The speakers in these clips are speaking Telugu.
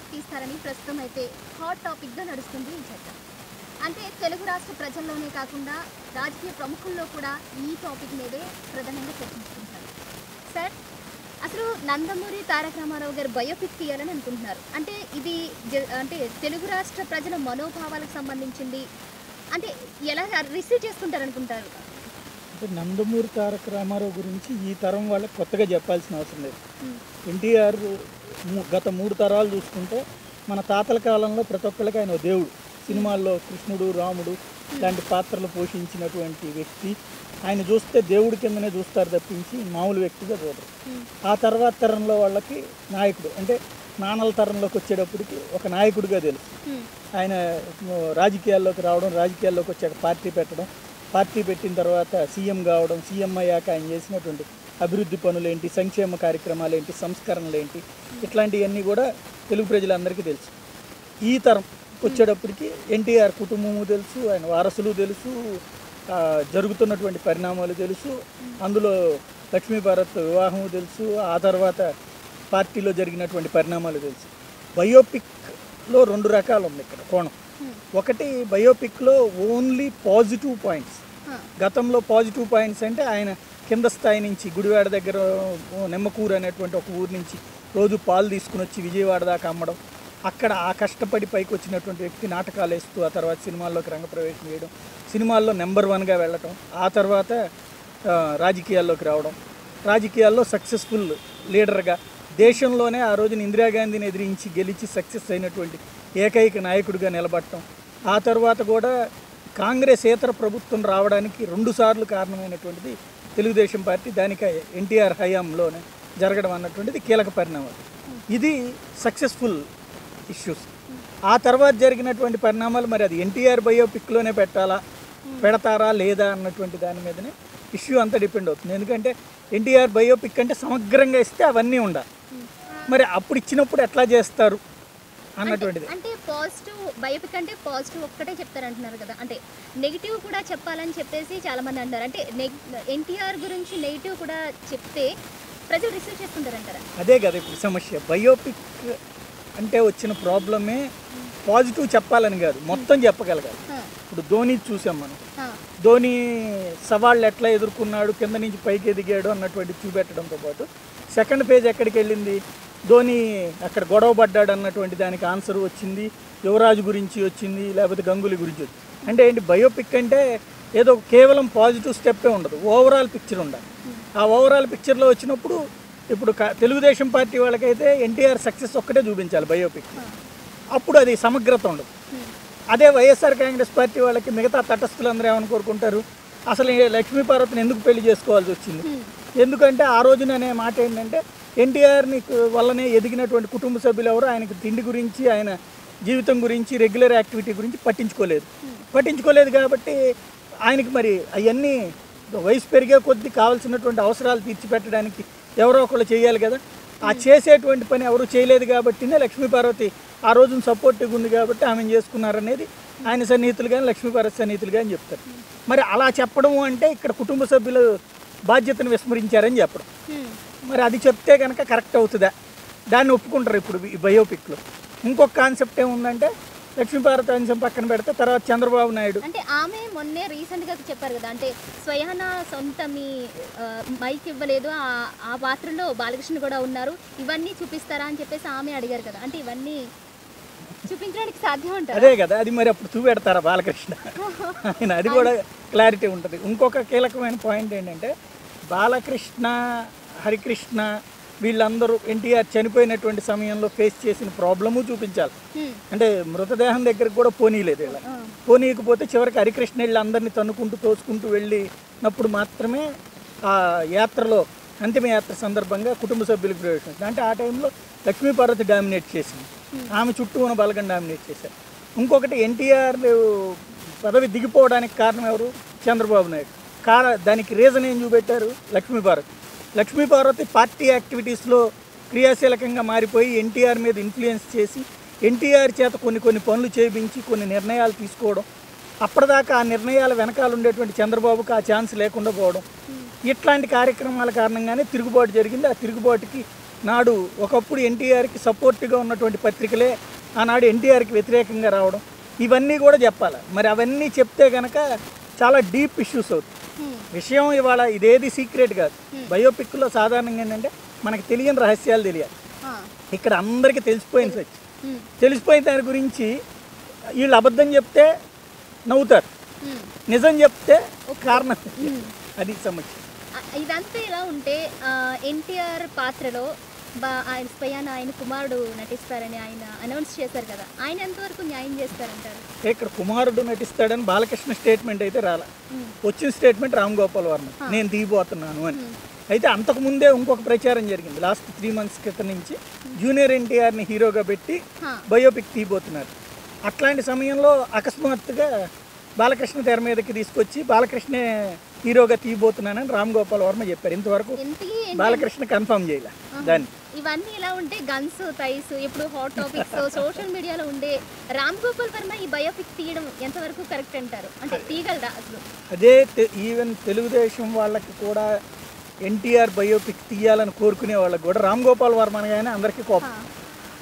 బయోపిక్ తీస్తారని ప్రస్తుతం అయితే హాట్ టాపిక్గా నడుస్తుంది ఈ చర్చ అంటే తెలుగు రాష్ట్ర ప్రజల్లోనే కాకుండా రాజకీయ ప్రముఖుల్లో కూడా ఈ టాపిక్ మీదే ప్రధానంగా చర్చించుకుంటారు సార్ అసలు నందమూరి తారక రామారావు గారు బయోపిక్ తీయాలని అనుకుంటున్నారు. అంటే ఇది అంటే తెలుగు రాష్ట్ర ప్రజల మనోభావాలకు సంబంధించింది. అంటే ఎలా రిసీవ్ చేసుకుంటారు అనుకుంటారు? అంటే నందమూరి తారక రామారావు గురించి ఈ తరం వాళ్ళకి కొత్తగా చెప్పాల్సిన అవసరం లేదు. ఎన్టీఆర్ గత మూడు తరాలు చూసుకుంటే మన తాతల కాలంలో ప్రతి ఒక్కరికి ఆయన దేవుడు. సినిమాల్లో కృష్ణుడు రాముడు లాంటి పాత్రలు పోషించినటువంటి వ్యక్తి. ఆయన చూస్తే దేవుడి కిందనే చూస్తారు తప్పించి మామూలు వ్యక్తిగా చూడరు. ఆ తర్వాత తరంలో వాళ్ళకి నాయకుడు. అంటే నాన్నల తరంలోకి వచ్చేటప్పటికి ఒక నాయకుడిగా తెలుసు. ఆయన ఉ, రాజకీయాల్లోకి రావడం రాజకీయాల్లోకి వచ్చాక పార్టీ పెట్టడం. పార్టీ పెట్టిన తర్వాత సీఎం కావడం సీఎం అయ్యాక ఆయన చేసినటువంటి అభివృద్ధి పనులు ఏంటి సంక్షేమ కార్యక్రమాలు ఏంటి సంస్కరణలు ఏంటి ఇట్లాంటివన్నీ కూడా తెలుగు ప్రజలందరికీ తెలుసు. ఈ తరం వచ్చేటప్పటికి ఎన్టీఆర్ కుటుంబము తెలుసు ఆయన వారసులు తెలుసు జరుగుతున్నటువంటి పరిణామాలు తెలుసు అందులో లక్ష్మీ భారత్ వివాహము తెలుసు ఆ తర్వాత పార్టీలో జరిగినటువంటి పరిణామాలు తెలుసు. బయోపిక్లో రెండు రకాలు ఉంది ఇక్కడ కోణం. ఒకటి బయోపిక్లో ఓన్లీ పాజిటివ్ పాయింట్స్. గతంలో పాజిటివ్ పాయింట్స్ అంటే ఆయన కింద స్థాయి నుంచి గుడివాడ దగ్గర నిమ్మకూరు అనేటువంటి ఒక ఊరు నుంచి రోజు పాలు తీసుకుని వచ్చి విజయవాడ దాకా అమ్మడం. అక్కడ ఆ కష్టపడి పైకి వచ్చినటువంటి వ్యక్తి నాటకాలు వేస్తూ ఆ తర్వాత సినిమాల్లోకి రంగప్రవేశం చేయడం సినిమాల్లో నెంబర్ వన్గా వెళ్ళటం ఆ తర్వాత రాజకీయాల్లోకి రావడం. రాజకీయాల్లో సక్సెస్ఫుల్ లీడర్గా దేశంలోనే ఆ రోజున ఇందిరాగాంధీని ఎదిరించి గెలిచి సక్సెస్ అయినటువంటి ఏకైక నాయకుడిగా నిలబడటం. ఆ తర్వాత కూడా కాంగ్రెస్ ఏతర ప్రభుత్వం రావడానికి రెండుసార్లు కారణమైనటువంటిది తెలుగుదేశం పార్టీ దానికి ఎన్టీఆర్ హయాంలోనే జరగడం అన్నటువంటిది కీలక పరిణామాలు ఇది సక్సెస్ఫుల్ ఇష్యూస్ ఆ తర్వాత జరిగినటువంటి పరిణామాలు మరి అది ఎన్టీఆర్ బయోపిక్లోనే పెట్టాలా పెడతారా లేదా అన్నటువంటి దాని మీదనే ఇష్యూ అంతా డిపెండ్ అవుతుంది. ఎందుకంటే ఎన్టీఆర్ బయోపిక్ అంటే సమగ్రంగా ఇస్తే అవన్నీ ఉండాలి. మరి అప్పుడు ఇచ్చినప్పుడు ఎట్లా చేస్తారు అన్నటువంటిది. పాజిటివ్ బయోపిక్ అంటే పాజిటివ్ ఒక్కటే చెప్తారంటున్నారు కదా. అంటే నెగిటివ్ కూడా చెప్పాలని చెప్పేసి చాలా మంది అంటారు అంటే ఎన్టీఆర్ గురించి నెగిటివ్ కూడా చెప్తే ప్రజలు రిసీవ్ చేసుకుంటారంటారా? అదే కదా ఇప్పుడు సమస్య. బయోపిక్ అంటే వచ్చిన ప్రాబ్లమే పాజిటివ్ చెప్పాలని కాదు మొత్తం చెప్పగలగాలి. ఇప్పుడు ధోని చూసాం మనం. ధోని సవాళ్ళు ఎట్లా ఎదుర్కొన్నాడు కింద నుంచి పైకి ఎదిగాడు అన్నటువంటి చూపెట్టడంతో పాటు. సెకండ్ పేజ్ ఎక్కడికి వెళ్ళింది ధోని అక్కడ గొడవ పడ్డాడు అన్నటువంటి దానికి ఆన్సర్ వచ్చింది. యువరాజు గురించి వచ్చింది లేకపోతే గంగులీ గురించి వచ్చింది. అంటే ఏంటి బయోపిక్ అంటే ఏదో కేవలం పాజిటివ్ స్టెప్పే ఉండదు ఓవరాల్ పిక్చర్ ఉండాలి. ఆ ఓవరాల్ పిక్చర్లో వచ్చినప్పుడు ఇప్పుడు క- తెలుగుదేశం పార్టీ వాళ్ళకైతే ఎన్టీఆర్ సక్సెస్ ఒక్కటే చూపించాలి బయోపిక్. అప్పుడు అది సమగ్రత ఉండదు. అదే వైఎస్ఆర్ కాంగ్రెస్ పార్టీ వాళ్ళకి మిగతా తటస్థులందరూ ఏమని కోరుకుంటారు? అసలు లక్ష్మీపార్వతిని ఎందుకు పెళ్ళి చేసుకోవాల్సి వచ్చింది? ఎందుకంటే ఆ రోజున అనే మాట ఏంటంటే ఎన్టీఆర్ని వల్లనే ఎదిగినటువంటి కుటుంబ సభ్యులు ఎవరు? ఆయనకి తిండి గురించి ఆయన జీవితం గురించి రెగ్యులర్ యాక్టివిటీ గురించి పట్టించుకోలేదు. పట్టించుకోలేదు కాబట్టి ఆయనకి మరి అవన్నీ వయసు పెరిగే కొద్దీ కావాల్సినటువంటి అవసరాలు తీర్చిపెట్టడానికి ఎవరో ఒకళ్ళు చేయాలి కదా. ఆ చేసేటువంటి పని ఎవరు చేయలేదు కాబట్టినే లక్ష్మీపార్వతి ఆ రోజున సపోర్టివ్గా ఉంది కాబట్టి ఆమె చేసుకున్నారనేది ఆయన సన్నిహితులు కానీ లక్ష్మీపార్వతి సన్నిహితులు కానీ చెప్తారు. మరి అలా చెప్పడం అంటే ఇక్కడ కుటుంబ సభ్యులు బాధ్యతను విస్మరించారని చెప్పడం. మరి అది చెప్తే కనుక కరెక్ట్ అవుతుందా? దాన్ని ఒప్పుకుంటారు ఇప్పుడు ఈ బయోపిక్లో. ఇంకొక కాన్సెప్ట్ ఏముందంటే లక్ష్మీపార్వతి అంశం పక్కన పెడితే తర్వాత చంద్రబాబు నాయుడు. అంటే ఆమె మొన్నే రీసెంట్గా చెప్పారు కదా అంటే స్వయాన సొంత మీ మైక్ ఇవ్వలేదు ఆ- పాత్రలో బాలకృష్ణ కూడా ఉన్నారు ఇవన్నీ చూపిస్తారా అని చెప్పేసి ఆమె అడిగారు కదా. అంటే ఇవన్నీ చూపించడానికి సాధ్యం అంటారు? అదే కదా అది మరి అప్పుడు చూపెడతారా బాలకృష్ణ? ఆయన అది కూడా క్లారిటీ ఉంటుంది. ఇంకొక కీలకమైన పాయింట్ ఏంటంటే బాలకృష్ణ హరికృష్ణ వీళ్ళందరూ ఎన్టీఆర్ చనిపోయినటువంటి సమయంలో ఫేస్ చేసిన ప్రాబ్లము చూపించాలి. అంటే మృతదేహం దగ్గరికి కూడా పోనీయలేదు ఇలా. పోనీయకపోతే చివరికి హరికృష్ణ వెళ్ళి అందరినీ తన్నుకుంటూ తోసుకుంటూ వెళ్ళినప్పుడు మాత్రమే ఆ యాత్రలో అంతిమ యాత్ర సందర్భంగా కుటుంబ సభ్యులకు ప్రవేశించింది. అంటే ఆ టైంలో లక్ష్మీపార్వతి డామినేట్ చేసింది. ఆమె చుట్టూ ఉన్న బలగం డామినేట్ చేశారు. ఇంకొకటి ఎన్టీఆర్ పదవి దిగిపోవడానికి కారణం ఎవరు? చంద్రబాబు నాయుడు. కార దానికి రీజన్ ఏం చూపెట్టారు? లక్ష్మీపార్వతి లక్ష్మీపార్వతి పార్టీ యాక్టివిటీస్లో క్రియాశీలకంగా మారిపోయి ఎన్టీఆర్ మీద ఇన్ఫ్లుయెన్స్ చేసి ఎన్టీఆర్ చేత కొన్ని కొన్ని పనులు చేయించి కొన్ని నిర్ణయాలు తీసుకోవడం అప్పటిదాకా ఆ నిర్ణయాల వెనకాల ఉండేటువంటి చంద్రబాబుకి ఆ ఛాన్స్ లేకుండా పోవడం. ఇట్లాంటి కార్యక్రమాల కారణంగానే తిరుగుబాటు జరిగింది. ఆ తిరుగుబాటుకి నాడు ఒకప్పుడు ఎన్టీఆర్కి సపోర్ట్గా ఉన్నటువంటి పత్రికలే ఆనాడు ఎన్టీఆర్కి వ్యతిరేకంగా రావడం. ఇవన్నీ కూడా చెప్పాలి. మరి అవన్నీ చెప్తే కనుక చాలా డీప్ ఇష్యూస్ అవుతాయి. విషయం ఇవాళ ఇదేది సీక్రెట్ కాదు. బయోపిక్లో సాధారణంగా ఏంటంటే మనకి తెలియని రహస్యాలు తెలియాలి. ఇక్కడ అందరికీ తెలిసిపోయింది సచ్. తెలిసిపోయిన దాని గురించి వీళ్ళు అబద్ధం చెప్తే నవ్వుతారు. నిజం చెప్తే కారణం. అది సమస్య ఇదంతా ఇలా ఉంటే ఎన్టీఆర్ పాత్రలో బా ఆయన స్వయాన ఆయన కుమారుడు నటిస్తారని ఆయన అనౌన్స్ చేశారు కదా. ఆయన ఎంతవరకు న్యాయం చేస్తారంటారు? ఇక్కడ కుమారుడు నటిస్తాడని బాలకృష్ణ స్టేట్మెంట్ అయితే రాల. వచ్చిన స్టేట్మెంట్ రామ్ గోపాల్ వర్మ. నేను తీయబోతున్నాను అని. అయితే అంతకు ముందే ఇంకొక ప్రచారం జరిగింది. లాస్ట్ త్రీ మంత్స్ క్రితం నుంచి జూనియర్ ఎన్టీఆర్ని హీరోగా పెట్టి. బయోపిక్ తీయబోతున్నారు. అట్లాంటి సమయంలో అకస్మాత్తుగా బాలకృష్ణ తెర మీదకి తీసుకొచ్చి బాలకృష్ణే హీరోగా తీయబోతున్నానని రామ్ గోపాల్ వర్మ చెప్పారు. ఇంతవరకు? బాలకృష్ణ కన్ఫర్మ్ చేయలే. దాన్ని. ఇవన్నీ ఇలా ఉంటే గన్స్ థైస్ ఇప్పుడు హాట్ టాపిక్స్ సోషల్ మీడియాలో ఉండే రామ్ గోపాల్ వర్మ ఈ బయోపిక్ తీయడం ఎంతవరకు కరెక్ట్ అంటారు? అంటే తీయగలరా అసలు? అదే ఈవెన్ తెలుగుదేశం వాళ్ళకి కూడా ఎన్టీఆర్ బయోపిక్ తీయాలని కోరుకునే వాళ్ళకి కూడా రామ్ గోపాల్ వర్మ అనగానే అందరికీ కోపం.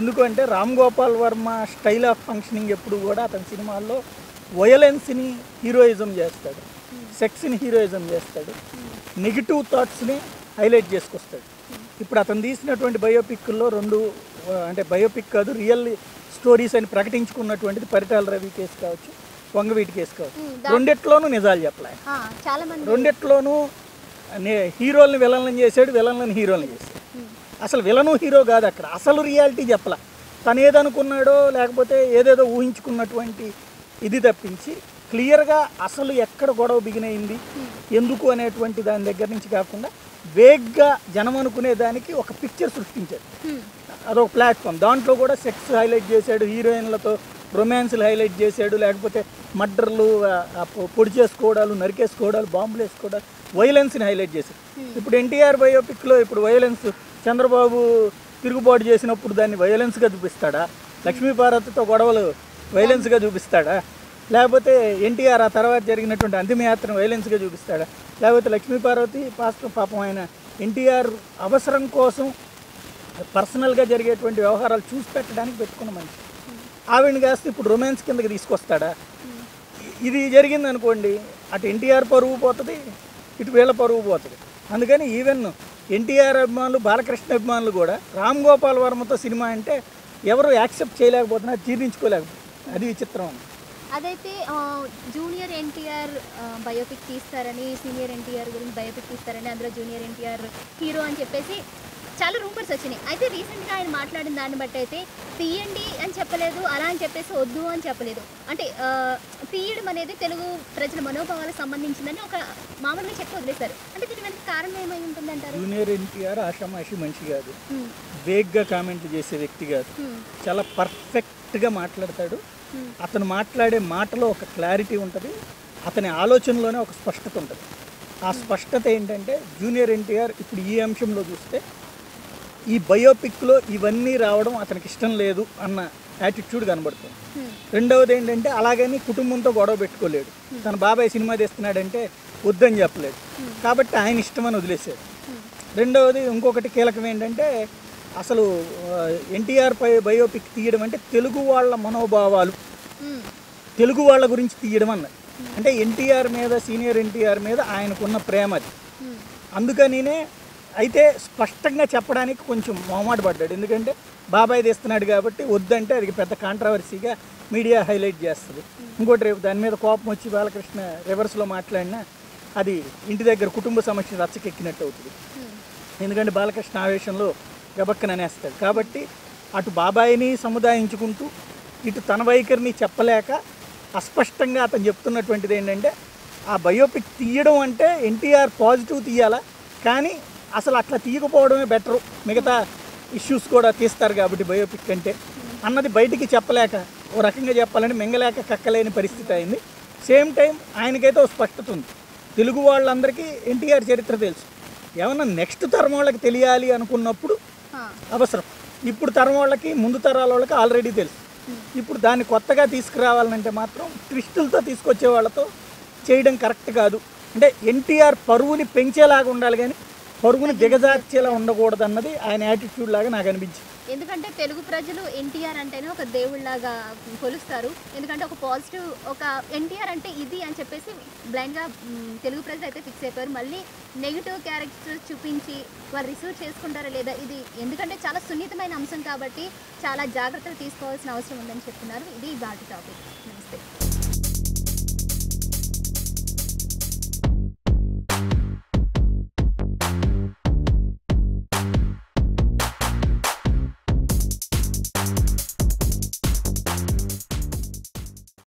ఎందుకంటే Ram Gopal Varma style of functioning ఎప్పుడు కూడా అతని సినిమాల్లో వయలెన్స్ని హీరోయిజం చేస్తాడు. సెక్స్ని హీరోయిజం చేస్తాడు. నెగిటివ్ థాట్స్ని హైలైట్ చేసుకొస్తాడు. ఇప్పుడు అతను తీసినటువంటి బయోపిక్లో రెండు అంటే బయోపిక్ కాదు రియల్ స్టోరీస్ అని ప్రకటించుకున్నటువంటిది పరిటాల రవి కేసు కావచ్చు వంగవీటి కేసు కావచ్చు. రెండిట్లోనూ నిజాలు చెప్పలే. ఆ, చాలా మంది రెండిట్లోనూ హీరోల్ని విలన్లను చేశాడు విలన్లను హీరోలను చేశాడు. అసలు విలను హీరో కాదు అక్కడ. అసలు రియాలిటీ చెప్పలా. తను ఏదనుకున్నాడో లేకపోతే ఏదేదో ఊహించుకున్నటువంటి ఇది తప్పించి క్లియర్గా అసలు ఎక్కడ గొడవ బిగినైంది ఎందుకు అనేటువంటి దాని దగ్గర నుంచి కాకుండా వేగ్గా జనం అనుకునే దానికి ఒక పిక్చర్ సృష్టించాడు. అదొక ప్లాట్ఫామ్ దాంట్లో కూడా సెక్స్ హైలైట్ చేశాడు హీరోయిన్లతో రొమాన్స్లు హైలైట్ చేశాడు లేకపోతే మర్డర్లు పొడి చేసుకోవడాలు నరికేసుకోవడాలు బాంబులు వేసుకోవడాలు వైలెన్స్ని హైలైట్ చేశాడు ఇప్పుడు ఎన్టీఆర్ బయోపిక్లో ఇప్పుడు వైలెన్స్ చంద్రబాబు తిరుగుబాటు చేసినప్పుడు దాన్ని వైలెన్స్గా చూపిస్తాడా? లక్ష్మీపార్వతితో గొడవలు వైలెన్స్గా చూపిస్తాడా? లేకపోతే ఎన్టీఆర్ ఆ తర్వాత జరిగినటువంటి అంతిమయాత్రను వైలెన్స్గా చూపిస్తాడా? లేకపోతే లక్ష్మీపార్వతి పాస్టర్ పాపం ఆయన ఎన్టీఆర్ అవసరం కోసం పర్సనల్గా జరిగేటువంటి వ్యవహారాలు చూసి పెట్టడానికి పెట్టుకున్న మనిషి. ఆవిడని కాస్త ఇప్పుడు రొమాన్స్ కిందకి తీసుకొస్తాడా? ఇది జరిగింది అనుకోండి అటు ఎన్టీఆర్ పరువు పోతుంది ఇటు వీళ్ళ పరువు పోతుంది. అందుకని ఈవెన్ ఎన్టీఆర్ అభిమానులు బాలకృష్ణ అభిమానులు కూడా రామ్ గోపాల్ వర్మతో సినిమా అంటే ఎవరు యాక్సెప్ట్ చేయలేకపోతున్నారు జీర్ణించుకోలేకపోతున్నారు అది విచిత్రం. అదైతే జూనియర్ ఎన్టీఆర్ బయోపిక్ తీస్తారని సీనియర్ ఎన్టీఆర్ గురించి బయోపిక్ తీస్తారని అందులో జూనియర్ ఎన్టీఆర్ హీరో అని చెప్పేసి చాలా రూమర్స్ వచ్చినాయి. అయితే రీసెంట్గా ఆయన మాట్లాడిన దాన్ని బట్టి అయితే తీయండి అని చెప్పలేదు అలా అని చెప్పేసి వద్దు అని చెప్పలేదు. అంటే తీయడం అనేది తెలుగు ప్రజల మనోభావాలకు సంబంధించిందని ఒక మామూలుగా చెప్పి వదిలేశారు. అంటే దీని కారణం ఏమై ఉంటుందంటారు? జూనియర్ ఎన్టీఆర్ ఆషామాషి మనిషి కాదు. వేగ్గా కామెంట్లు చేసే వ్యక్తి కాదు. చాలా పర్ఫెక్ట్గా మాట్లాడతాడు. అతను మాట్లాడే మాటలో ఒక క్లారిటీ ఉంటుంది. అతని ఆలోచనలోనే ఒక స్పష్టత ఉంటుంది. ఆ స్పష్టత ఏంటంటే జూనియర్ ఎన్టీఆర్ ఇప్పుడు ఈ అంశంలో చూస్తే ఈ బయోపిక్లో ఇవన్నీ రావడం అతనికి ఇష్టం లేదు అన్న యాటిట్యూడ్ కనబడుతుంది. రెండవది ఏంటంటే అలాగని కుటుంబంతో గొడవ పెట్టుకోలేడు. తన బాబాయ్ సినిమా తీస్తున్నాడంటే వద్దని చెప్పలేదు. కాబట్టి ఆయన ఇష్టమని వదిలేశారు. రెండవది ఇంకొకటి కీలకం ఏంటంటే అసలు ఎన్టీఆర్ పై బయోపిక్ తీయడం అంటే తెలుగు వాళ్ళ మనోభావాలు. తెలుగు వాళ్ళ గురించి తీయడం అన్నది. అంటే ఎన్టీఆర్ మీద సీనియర్ ఎన్టీఆర్ మీద ఆయనకున్న ప్రేమ అది. అందుకనినే అయితే స్పష్టంగా చెప్పడానికి కొంచెం మొహమాట పడ్డాడు. ఎందుకంటే బాబాయ్ తీస్తున్నాడు కాబట్టి వద్దంటే అది పెద్ద కాంట్రవర్సీగా మీడియా హైలైట్ చేస్తుంది. ఇంకోటి రేపు దాని మీద కోపం వచ్చి బాలకృష్ణ రివర్స్లో మాట్లాడినా అది ఇంటి దగ్గర కుటుంబ సమస్య రచ్చకెక్కినట్టు అవుతుంది హ్మ్, ఎందుకంటే బాలకృష్ణ ఆవేశంలో గబక్కన అనేస్తాడు కాబట్టి అటు బాబాయిని సముదాయించుకుంటూ ఇటు తన వైఖరిని చెప్పలేక అస్పష్టంగా అతను చెప్తున్నటువంటిది ఏంటంటే ఆ బయోపిక్ తీయడం అంటే ఎన్టీఆర్ పాజిటివ్ తీయాలా? కానీ అసలు అట్లా తీయకపోవడమే బెటరు. మిగతా ఇష్యూస్ కూడా తీస్తారు కాబట్టి బయోపిక్ అంటే. అన్నది బయటికి చెప్పలేక ఓ రకంగా చెప్పాలంటే మింగలేక కక్కలేని పరిస్థితి అయింది. సేమ్ టైం ఆయనకైతే ఓ స్పష్టత ఉంది. తెలుగు వాళ్ళందరికీ ఎన్టీఆర్ చరిత్ర తెలుసు. ఏమన్నా నెక్స్ట్ తరం వాళ్ళకి తెలియాలి అనుకున్నప్పుడు అవసరం. ఇప్పుడు తరం వాళ్ళకి ముందు తరాల వాళ్ళకి ఆల్రెడీ తెలుసు. ఇప్పుడు దాన్ని కొత్తగా తీసుకురావాలంటే మాత్రం ట్విస్టులతో తీసుకొచ్చే వాళ్ళతో చేయడం కరెక్ట్ కాదు. అంటే ఎన్టీఆర్ పరువుని పెంచేలాగా ఉండాలి కానీ పరుగుని దిగజార్చేలా ఉండకూడదు అన్నది ఆయన యాటిట్యూడ్ లాగా నాకు అనిపించింది. ఎందుకంటే తెలుగు ప్రజలు ఎన్టీఆర్ అంటేనే ఒక దేవుళ్ళలాగా కొలుస్తారు. ఎందుకంటే ఒక పాజిటివ్ ఒక ఎన్టీఆర్ అంటే ఇది అని చెప్పేసి బ్లైండ్గా తెలుగు ప్రజలు అయితే ఫిక్స్ అయిపోయారు. మళ్ళీ నెగిటివ్ క్యారెక్టర్ చూపించి వారు రిసీవ్ చేసుకుంటారా లేదా ఇది ఎందుకంటే చాలా సున్నితమైన అంశం కాబట్టి చాలా జాగ్రత్తలు తీసుకోవాల్సిన అవసరం ఉందని చెప్తున్నారు. ఇది బాటి టాపిక్